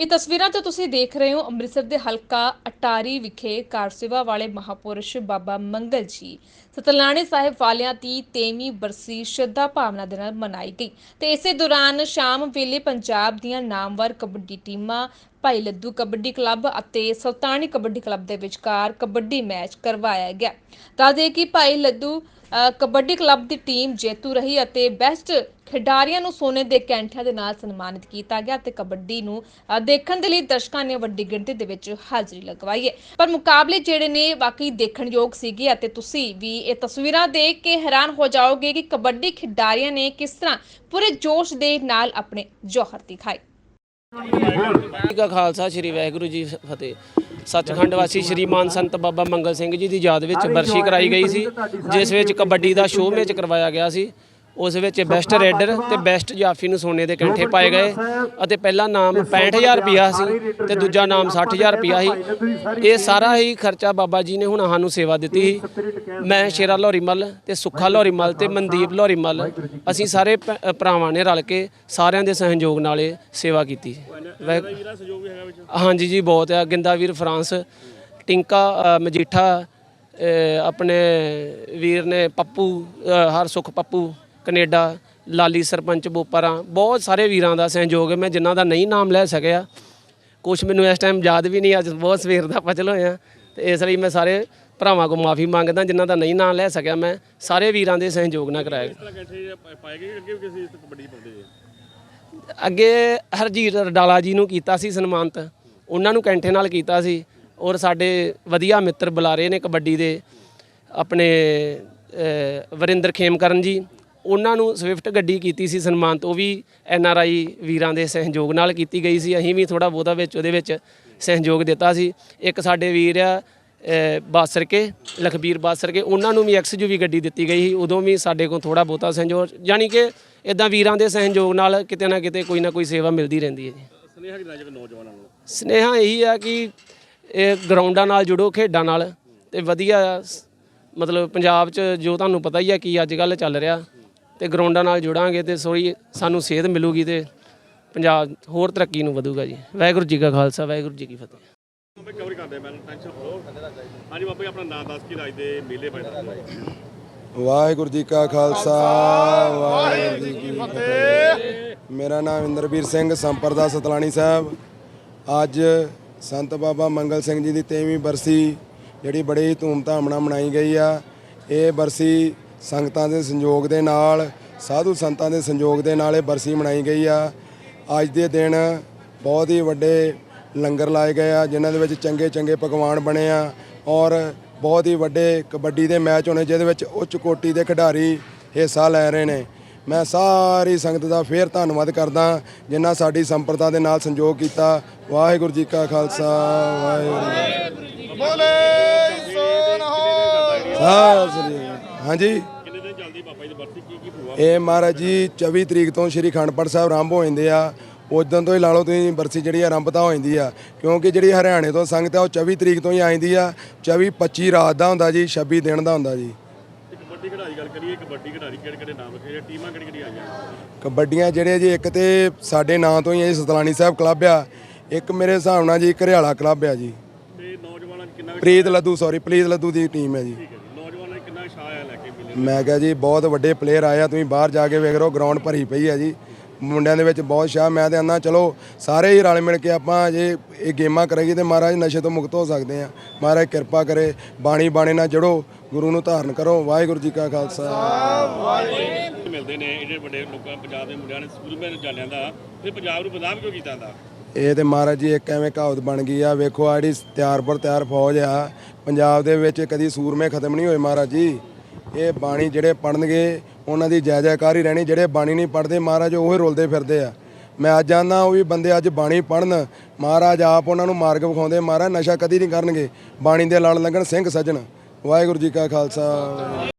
ਇਹ ਤਸਵੀਰਾਂ ਜੋ ਤੁਸੀਂ ਦੇਖ ਰਹੇ ਹੋ, ਅੰਮ੍ਰਿਤਸਰ ਦੇ ਹਲਕਾ ਅਟਾਰੀ ਵਿਖੇ ਕਾਰ ਸੇਵਾ ਵਾਲੇ ਮਹਾਪੁਰਸ਼ ਬਾਬਾ ਮੰਗਲ ਜੀ ਸਤਲਾਣੇ ਸਾਹਿਬ ਵਾਲਿਆਂ ਦੀ ਤੇਵੀਂ ਬਰਸੀ ਸ਼ਰਧਾ ਭਾਵਨਾ ਦੇ ਨਾਲ ਮਨਾਈ ਗਈ। ਤੇ ਇਸੇ ਦੌਰਾਨ ਸ਼ਾਮ ਵੇਲੇ ਪੰਜਾਬ ਦੀਆਂ ਨਾਮਵਰ ਕਬੱਡੀ ਟੀਮਾਂ, ਭਾਈ ਲੱਦੂ ਕਬੱਡੀ ਕਲੱਬ ਅਤੇ ਸੁਲਤਾਨੀ ਕਬੱਡੀ ਕਲੱਬ ਦੇ ਵਿਚਕਾਰ ਕਬੱਡੀ ਮੈਚ ਕਰਵਾਇਆ ਗਿਆ। ਤਾਂ ਕਿ ਭਾਈ ਲੱਦੂ ਕਬੱਡੀ ਕਲੱਬ ਦੀ ਟੀਮ ਜੇਤੂ ਰਹੀ ਅਤੇ ਬੈਸਟ ਖਿਡਾਰੀਆਂ ਨੂੰ ਸੋਨੇ ਦੇ ਕੈਂਠਿਆਂ ਦੇ ਨਾਲ ਸਨਮਾਨਿਤ ਕੀਤਾ ਗਿਆ ਤੇ ਕਬੱਡੀ ਨੂੰ ਦੇਖਣ ਦੇ ਲਈ ਦਰਸ਼ਕਾਂ ਨੇ ਵੱਡੀ ਗਿਣਤੀ ਦੇ ਵਿੱਚ ਹਾਜ਼ਰੀ ਲਗਵਾਈ ਹੈ। ਪਰ ਮੁਕਾਬਲੇ ਜਿਹੜੇ ਨੇ, ਵਾਕਈ ਦੇਖਣਯੋਗ ਸੀਗੇ ਅਤੇ ਤੁਸੀਂ ਵੀ ਇਹ ਤਸਵੀਰਾਂ ਦੇਖ ਕੇ ਹੈਰਾਨ ਹੋ ਜਾਓਗੇ ਕਿ ਕਬੱਡੀ ਖਿਡਾਰੀਆਂ ਨੇ ਕਿਸ ਤਰ੍ਹਾਂ ਪੂਰੇ ਜੋਸ਼ ਦੇ ਨਾਲ ਆਪਣੇ ਜੋਹਰ ਦਿਖਾਏ। ਜੀ ਕਾ ਖਾਲਸਾ ਸ੍ਰੀ ਵਾਹਿਗੁਰੂ ਜੀ ਫਤਿਹ। ਸੱਚਖੰਡ ਵਾਸੀ ਸ਼੍ਰੀ ਮਾਨ ਸੰਤ ਬਾਬਾ ਮੰਗਲ ਸਿੰਘ ਜੀ ਦੀ ਯਾਦ ਵਿੱਚ ਬਰਸ਼ੀ ਕਰਾਈ ਗਈ ਸੀ ਜਿਸ ਵਿੱਚ ਕਬੱਡੀ ਦਾ ਸ਼ੋਅ ਮੈਚ ਕਰਵਾਇਆ ਗਿਆ ਸੀ। ਉਸ ਵਿੱਚ ਬੈਸਟ ਰੇਡਰ ਤੇ ਬੈਸਟ ਜਾਫੀ ਨੂੰ ਸੋਨੇ ਦੇ ਕੈਂਠੇ ਪਾਏ ਗਏ ਅਤੇ ਪਹਿਲਾ ਨਾਮ 65000 ਰੁਪਿਆ ਸੀ ਤੇ ਦੂਜਾ ਨਾਮ 60000 ਰੁਪਿਆ ਸੀ। ਇਹ ਸਾਰਾ ਹੀ ਖਰਚਾ ਬਾਬਾ ਜੀ ਨੇ ਹੁਣ ਸਾਨੂੰ ਸੇਵਾ ਦਿੱਤੀ ਸੀ। ਮੈਂ ਸ਼ੇਰਾ ਲੋਰੀ ਮੱਲ ਤੇ ਸੁੱਖਾ ਲੋਰੀ ਮੱਲ ਤੇ ਮਨਦੀਪ ਲੋਰੀ ਮੱਲ ਅਸੀਂ ਸਾਰੇ ਭਰਾਵਾਂ ਨੇ ਰਲ ਕੇ ਸਾਰਿਆਂ ਦੇ ਸਹਿਯੋਗ ਨਾਲ ਇਹ ਸੇਵਾ ਕੀਤੀ ਹਾਂਜੀ ਜੀ ਬਹੁਤ ਆ। ਗਿੰਦਾ ਵੀਰ ਫਰਾਂਸ ਟਿੰਕਾ ਮਜੀਠਾ ਆਪਣੇ ਵੀਰ ਨੇ ਪੱਪੂ ਅ, ਹਰਸੁਖ ਪੱਪੂ ਕੈਨੇਡਾ ਲਾਲੀ ਸਰਪੰਚ ਬੋਪਰਾ ਬਹੁਤ ਸਾਰੇ ਵੀਰਾਂ ਦਾ ਸਹਿਯੋਗ ਹੈ। ਮੈਂ ਜਿਨ੍ਹਾਂ ਦਾ ਨਹੀਂ ਨਾਮ ਲੈ ਸਕਿਆ ਕੁਝ ਮੈਨੂੰ ਇਸ ਟਾਈਮ ਯਾਦ ਵੀ ਨਹੀਂ ਅੱਜ ਬਹੁਤ ਸਵੇਰ ਦਾ ਪਚਲ ਹੋਇਆ ਤੇ ਇਸ ਲਈ ਮੈਂ ਸਾਰੇ ਭਰਾਵਾਂ ਕੋ ਮਾਫੀ ਮੰਗਦਾ ਜਿਨ੍ਹਾਂ ਦਾ ਨਹੀਂ ਨਾਮ ਲੈ ਸਕਿਆ ਮੈਂ ਸਾਰੇ ਵੀਰਾਂ ਦੇ ਸਹਿਯੋਗ ਨਾਲ ਕਰਾਇਆ। ਅੱਗੇ ਹਰਜੀਤ ਰਡਾਲਾ ਜੀ ਨੂੰ ਕੀਤਾ ਸੀ ਸਨਮਾਨਿਤ ਉਹਨਾਂ ਨੂੰ ਕੈਂਠੇ ਨਾਲ ਕੀਤਾ ਸੀ। ਔਰ ਸਾਡੇ ਵਧੀਆ ਮਿੱਤਰ ਬੁਲਾਰੇ ਨੇ ਕਬੱਡੀ ਦੇ ਆਪਣੇ ਵਰਿੰਦਰ ਖੇਮਕਰਨ ਜੀ ਉਹਨਾਂ ਨੂੰ ਸਵਿਫਟ ਗੱਡੀ ਕੀਤੀ ਸੀ ਸਨਮਾਨਿਤ ਉਹ ਵੀ ਐਨ ਆਰ ਆਈ ਵੀਰਾਂ ਦੇ ਸਹਿਯੋਗ ਨਾਲ ਕੀਤੀ ਗਈ ਸੀ। ਅਸੀਂ ਵੀ ਥੋੜਾ ਬਹੁਤਾ ਵਿੱਚ ਉਹਦੇ ਵਿੱਚ ਸਹਿਯੋਗ ਦਿੱਤਾ ਸੀ। ਇੱਕ ਸਾਡੇ ਵੀਰ ਆ ਅ, ਬਾਸਰ ਕੇ ਲਖਬੀਰ ਬਾਸਰ ਕੇ ਉਹਨਾਂ ਨੂੰ ਵੀ ਐਕਸਯੂਵੀ ਗੱਡੀ ਦਿੱਤੀ ਗਈ ਸੀ। ਉਦੋਂ ਵੀ ਸਾਡੇ ਕੋਲ ਥੋੜਾ ਬਹੁਤਾ ਸਹਿਯੋਗ ਯਾਨੀ ਕਿ ਇਦਾਂ ਵੀਰਾਂ ਦੇ ਸਹਿਯੋਗ ਨਾਲ ਕਿਤੇ ਨਾ ਕਿਤੇ ਕੋਈ ਨਾ ਕੋਈ ਸੇਵਾ ਮਿਲਦੀ ਰਹਿੰਦੀ ਹੈ ਜੀ। ਸੁਨੇਹਾ ਨੌਜਵਾਨਾਂ ਨੂੰ? ਸਨੇਹਾ ਇਹੀ ਆ ਕਿ ਇਹ ਗਰਾਊਂਡਾਂ ਨਾਲ ਜੁੜੋ ਖੇਡਾਂ ਨਾਲ ਤੇ ਵਧੀਆ ਮਤਲਬ ਪੰਜਾਬ 'ਚ ਜੋ ਤੁਹਾਨੂੰ ਪਤਾ ਹੀ ਆ ਕੀ ਅੱਜ ਕੱਲ ਚੱਲ ਰਿਹਾ। ਤੇ ਗਰਾਊਂਡਾਂ ਨਾਲ ਜੁੜਾਂਗੇ ਤੇ ਸੋਈ ਸਾਨੂੰ ਸੇਧ ਮਿਲੂਗੀ ਤੇ ਪੰਜਾਬ ਹੋਰ ਤਰੱਕੀ ਨੂੰ ਵਧੂਗਾ ਜੀ। ਵਾਹਿਗੁਰੂ ਜੀ ਕਾ ਖਾਲਸਾ ਵਾਹਿਗੁਰੂ ਜੀ ਕੀ ਫਤਿਹ। ਕਵਰ ਕਰਦੇ ਮੈਂ ਟੈਨਸ਼ਨ ਲਓ ਹਾਂਜੀ ਬਾਬੇ ਆਪਣਾ ਨਾਮ ਦੱਸ ਕੇ ਰਾਜ ਦੇ ਮੇਲੇ ਬਾਰੇ ਵਾਹਿਗੁਰੂ ਜੀ ਕਾ ਖਾਲਸਾ ਵਾਹਿਗੁਰੂ ਜੀ ਕੀ ਫਤਿਹ। ਮੇਰਾ ਨਾਮ ਇੰਦਰਵੀਰ ਸਿੰਘ ਸੰਪਰਦਾ ਸਤਲਾਣੀ ਸਾਹਿਬ। ਅੱਜ ਸੰਤ ਬਾਬਾ ਮੰਗਲ ਸਿੰਘ ਜੀ ਦੀ 23ਵੀਂ ਬਰਸੀ ਜਿਹੜੀ ਬੜੀ ਧੂਮਧਾਮ ਨਾਲ ਮਨਾਈ ਗਈ ਆ। ਇਹ ਬਰਸੀ ਸੰਗਤਾਂ ਦੇ ਸੰਯੋਗ ਦੇ ਨਾਲ ਸਾਧੂ ਸੰਤਾਂ ਦੇ ਸੰਯੋਗ ਦੇ ਨਾਲ ਇਹ ਬਰਸੀ ਮਨਾਈ ਗਈ ਆ। ਅੱਜ ਦੇ ਦਿਨ ਬਹੁਤ ਹੀ ਵੱਡੇ ਲੰਗਰ ਲਾਏ ਗਏ ਆ ਜਿਨ੍ਹਾਂ ਦੇ ਵਿੱਚ ਚੰਗੇ ਚੰਗੇ ਪਕਵਾਨ ਬਣੇ ਆ ਔਰ ਬਹੁਤ ਹੀ ਵੱਡੇ ਕਬੱਡੀ ਦੇ ਮੈਚ ਹੋਣੇ ਜਿਹਦੇ ਵਿੱਚ ਉੱਚ ਕੋਟੀ ਦੇ ਖਿਡਾਰੀ ਹਿੱਸਾ ਲੈ ਰਹੇ ਨੇ। ਮੈਂ ਸਾਰੀ ਸੰਗਤ ਦਾ ਫੇਰ ਧੰਨਵਾਦ ਕਰਦਾ ਜਿਨ੍ਹਾਂ ਸਾਡੀ ਸੰਪਰਦਾ ਦੇ ਨਾਲ ਸੰਯੋਗ ਕੀਤਾ। ਵਾਹਿਗੁਰੂ ਜੀ ਕਾ ਖਾਲਸਾ ਵਾਹਿਗੁਰੂ ਜੀ ਕੀ ਫਤਿਹ। ਸ੍ਰੀ ਹਾਂਜੀ। ਕਿੰਨੇ ਦਿਨ ਚੱਲਦੀ ਬਾਬਾ ਜੀ ਦੀ ਬਰਸੀ ਕੀ ਕੀ ਭੂਆ? ਇਹ ਮਹਾਰਾਜ ਜੀ 24 ਤਰੀਕ ਤੋਂ ਸ਼੍ਰੀ ਖੰਡਪੜ ਸਾਹਿਬ ਆਰੰਭ ਹੋ ਜਾਂਦੇ ਆ। ਉਦੋਂ ਤੋਂ ਹੀ ਲਾ ਲਓ ਤੁਸੀਂ ਬਰਸੀ ਜਿਹੜੀ ਆਰੰਭਤਾ ਹੋ ਜਾਂਦੀ ਆ। ਕਿਉਂਕਿ ਜਿਹੜੀ ਹਰਿਆਣੇ ਤੋਂ ਸੰਗਤ ਆ ਉਹ 24 ਤਰੀਕ ਤੋਂ ਹੀ ਆ ਜਾਂਦੀ ਆ। 24 25 ਰਾਤ ਦਾ ਹੁੰਦਾ ਜੀ 26 ਦਿਨ ਦਾ ਹੁੰਦਾ ਜੀ। ਤੇ ਕਬੱਡੀ ਖਿਡਾਰੀ ਗੱਲ ਕਰੀਏ ਕਬੱਡੀ ਖਿਡਾਰੀ ਕਿਹੜੇ ਕਿਹੜੇ ਨਾਮ ਰੱਖੇ? ਜਾਂ ਟੀਮਾਂ ਕਿਹੜੀ ਕਿਹੜੀ ਆਈਆਂ? ਕਬੱਡੀਆਂ ਜਿਹੜੇ ਜੀ ਇੱਕ ਤੇ ਸਾਡੇ ਨਾਂ ਤੋਂ ਹੀ ਹੈ ਸਤਲਾਣੀ ਸਾਹਿਬ ਕਲੱਬ ਆ। ਇੱਕ ਮੇਰੇ ਹਿਸਾਬ ਨਾਲ ਜੀ ਘਰਿਆਲਾ ਕਲੱਬ ਆ ਜੀ। ਤੇ ਨੌਜਵਾਨਾਂ 'ਚ ਕਿੰਨਾ ਕੁ ਪ੍ਰੀਤ ਲੱਦੂ ਸੌਰੀ ਪ੍ਰੀਤ ਲੱਦੂ ਦੀ ਟੀਮ ਹੈ ਜੀ। ਠੀਕ ਹੈ ਜੀ ਨੌਜਵਾਨਾਂ 'ਚ ਕਿੰਨਾ ਸ਼ਾਹ ਆ ਲੈ ਕੇ ਮਿਲੇ ਮੈਂ ਕਿਹਾ ਜੀ ਬਹੁਤ ਵੱਡੇ ਪਲੇਅਰ ਆਏ ਆ ਤੁਸੀਂ ਬਾਹਰ ਜਾ ਕੇ ਵੇਖ ਰਹੇ ਗਰਾਊਂਡ ਭਰੀ ਪਈ ਆ ਜੀ। ਮੁੰਡਿਆਂ ਦੇ ਵਿੱਚ ਬਹੁਤ ਸ਼ਾਹ ਮੈਂ ਤੇ ਆਨਾ ਚਲੋ ਸਾਰੇ ਹੀ ਰਲ ਮਿਲ ਕੇ ਆਪਾਂ ਜੇ ਇਹ ਗੇਮਾਂ ਕਰਾਂਗੇ ਤੇ ਮਹਾਰਾਜ ਨਸ਼ੇ ਤੋਂ ਮੁਕਤ ਹੋ ਸਕਦੇ ਆ। ਮਹਾਰਾਜ ਕਿਰਪਾ ਕਰੇ ਬਾਣੀ ਬਾਣੇ ਨਾਲ ਜੜੋ ਗੁਰੂ ਨੂੰ ਧਾਰਨ ਕਰੋ। ਵਾਹਿਗੁਰੂ ਜੀ ਕਾ ਖਾਲਸਾ। ਮਿਲਦੇ ਨੇ ਜਿਹੜੇ ਵੱਡੇ ਲੋਕਾਂ ਪੰਜਾਬ ਦੇ ਮੁੰਡਿਆਂ ਨੇ ਸਕੂਲ ਵਿੱਚ ਜਾਣਿਆਂ ਦਾ ਫਿਰ ਪੰਜਾਬ ਨੂੰ ਬਦਨਾਮ ਕਿਉਂ ਕੀਤਾ ਹੁੰਦਾ ਇਹ ਤੇ ਮਹਾਰਾਜ ਜੀ ਇੱਕ ਐਵੇਂ ਕਹਾਵਤ ਬਣ ਗਈ ਆ ਵੇਖੋ ਆ ਜਿਹੜੀ ਤਿਆਰ ਪਰ ਤਿਆਰ ਫੌਜ ਆ ਪੰਜਾਬ ਦੇ ਵਿੱਚ ਕਦੀ ਸੂਰਮੇ ਖਤਮ ਨਹੀਂ ਹੋਏ ਮਹਾਰਾਜ ਜੀ। ਇਹ ਬਾਣੀ ਜਿਹੜੇ ਪੜਨਗੇ ਉਹਨਾਂ ਦੀ ਜੈ ਜੈਕਾਰ ਹੀ ਰਹਿਣੀ, ਜਿਹੜੇ ਬਾਣੀ ਨਹੀਂ ਪੜਦੇ ਮਹਾਰਾਜ ਉਹ ਹੀ ਰੁਲਦੇ ਫਿਰਦੇ ਆ। ਮੈਂ ਅੱਜ ਆਨਾ ਉਹ ਵੀ ਬੰਦੇ ਅੱਜ ਬਾਣੀ ਪੜਨ ਮਹਾਰਾਜ ਆਪ ਉਹਨਾਂ ਨੂੰ ਮਾਰਗ ਵਿਖਾਉਂਦੇ, ਮਹਾਰਾਜ ਨਸ਼ਾ ਕਦੀ ਨਹੀਂ ਕਰਨਗੇ। ਬਾਣੀ ਦੇ ਲੜ ਲੱਗਣ, ਸਿੰਘ ਸੱਜਣ। ਵਾਹਿਗੁਰੂ ਜੀ ਕਾ ਖਾਲਸਾ।